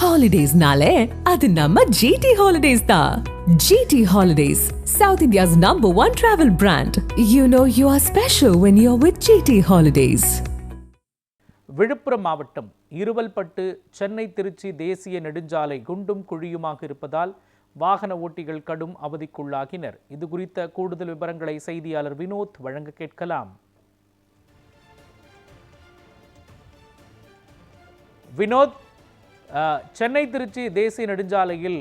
ஹாலிடேஸ்னாலே அது நம்ம ஜிடி ஹாலிடேஸ் தான் GT holidays south India's number one travel brand you know you are special when you are with GT holidays Villupuram மாவட்டம் இருவல்பட்டு சென்னை திருச்சி தேசிய நெடுஞ்சாலை குண்டும் குழியுமாக இருப்பதால் வாகன ஓட்டிகள் கடும் அவதிக்குள்ளாகினர். இது குறித்த கூடுதல் விவரங்களை செய்தியாளர் வினோத் வழங்க கேட்கலாம். வினோத் சென்னை திருச்சி தேசிய நெடுஞ்சாலையில்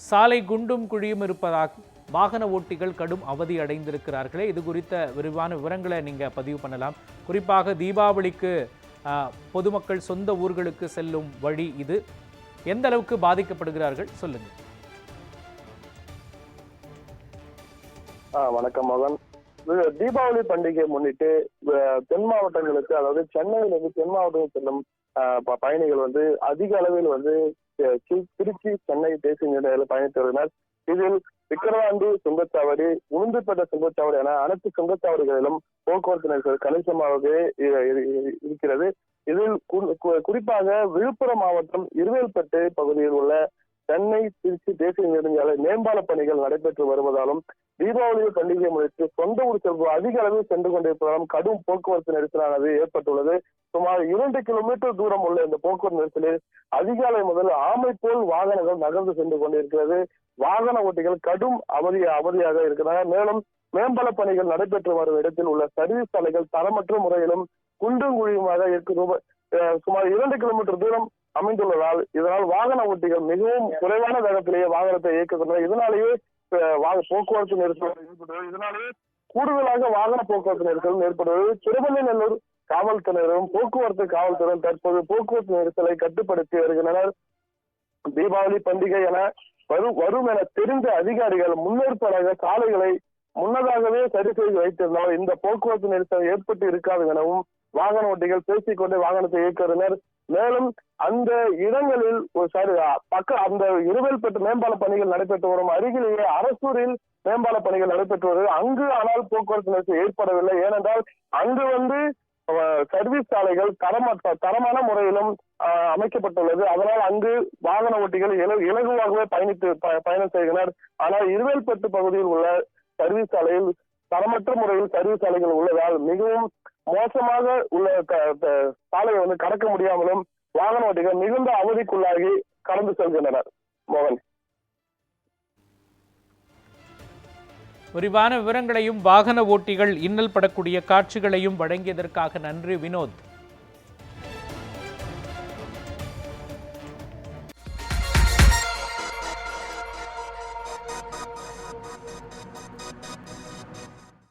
சாலை குண்டும் குழியும் இருப்பதாக வாகன ஓட்டிகள் கடும் அவதி அடைந்திருக்கிறார்களே. இது குறித்த விரிவான விவரங்களை நீங்கள் பதிவு பண்ணலாம். குறிப்பாக தீபாவளிக்கு பொதுமக்கள் சொந்த ஊர்களுக்கு செல்லும் வழி இது. எந்த அளவுக்கு பாதிக்கப்படுகிறார்கள்? சொல்லுங்க. வணக்கம் மகன். தீபாவளி பண்டிகையை முன்னிட்டு தென் மாவட்டங்களுக்கு அதாவது சென்னையிலிருந்து தென் மாவட்டங்களுக்கு செல்லும் பயணிகள் வந்து அதிக அளவில் வந்து திருச்சி சென்னை தேசிய நெடுஞ்சாலையில் பயணித்து வருகின்றனர். இதில் விக்கிரவாண்டி சுங்கச்சாவடி உளுந்துப்பட்ட சுங்கச்சாவடி என அனைத்து சுங்கச்சாவடிகளிலும் போக்குவரத்து நெரிசல் கணிசமாகவே இ- இருக்கிறது. இதில் குறிப்பாக விழுப்புரம் மாவட்டம் இருவேல்பட்டு பகுதியில் உள்ள சென்னை திருச்சி தேசிய நெடுஞ்சாலை மேம்பால பணிகள் நடைபெற்று வருவதாலும் தீபாவளி பண்டிகை முடித்து சொந்த ஊர் செல்வ அதிக அளவில் சென்று கொண்டிருப்பதாலும் கடும் போக்குவரத்து நெரிசலானது ஏற்பட்டுள்ளது. சுமார் இரண்டு கிலோமீட்டர் தூரம் உள்ள இந்த போக்குவரத்து நெரிசலில் அதிகாலை முதல் ஆமை போல் வாகனங்கள் நகர்ந்து சென்று கொண்டிருக்கிறது. வாகன ஓட்டிகள் கடும் அவதி அவதியாக இருக்கிறார் மேலும் மேம்பல பணிகள் நடைபெற்று வரும் இடத்தில் உள்ள சர்வீஸ் சாலைகள் தரமற்ற முறையிலும் குண்டும் குழியுமாக இருக்கு. சுமார் இரண்டு கிலோமீட்டர் தூரம் அமைந்துள்ளதால் இதனால் வாகன ஓட்டிகள் மிகவும் குறைவான வேகத்திலேயே வாகனத்தை இயக்குகின்றனர். இதனாலேயே போக்குவரத்து நெரிசல் ஏற்படுவது இதனாலேயே கூடுதலாக வாகன போக்குவரத்து நெரிசல் ஏற்படுவது திருவண்ணநல்லூர் காவல்துறையினரும் போக்குவரத்து காவல்துறையும் தற்போது போக்குவரத்து நெரிசலை கட்டுப்படுத்தி வருகின்றனர். தீபாவளி பண்டிகை என வரும் வரும் என தெரிந்த அதிகாரிகள் முன்னேற்பாடாக சாலைகளை முன்னதாகவே சரி செய்து வைத்திருந்தால் இந்த போக்குவரத்து நெரிசல் ஏற்பட்டு இருக்காது எனவும் வாகன ஓட்டிகள் பேசிக்கொண்டே வாகனத்தை இயக்குகின்றனர். மேலும் அந்த இடங்களில் ஒரு சாரி பக்க அந்த இருவேல்பட்டு மேம்பால பணிகள் நடைபெற்று வரும். அருகிலேயே அரசூரில் மேம்பால பணிகள் நடைபெற்று வருது. அங்கு ஆனால் போக்குவரத்து நெரிசல் ஏற்படவில்லை. ஏனென்றால் அங்கு வந்து சர்வீஸ் சாலைகள் தரமற்ற தரமான முறையிலும் அமைக்கப்பட்டுள்ளது. அதனால் அங்கு வாகன ஓட்டிகள் இல- இலகுவாகவே பயணித்து ப- பயணம் செய்கின்றனர். ஆனால் இருவேல்பட்டு பகுதியில் உள்ள சர்வீஸ் சாலையில் தரமற்ற முறையில் சர்வீஸ் சாலைகள் உள்ளதால் மிகவும் மோசமாக உள்ள சாலையை வந்து கடக்க முடியாமலும் வாகன ஓட்டிகள் மிகுந்த அவதிக்குள்ளாகி கடந்து செல்கின்றனர். மோகன். விரிவான விவரங்களையும் வாகன ஓட்டிகள் இன்னல் படக்கூடிய காட்சிகளையும் வழங்கியதற்காக நன்றி வினோத்.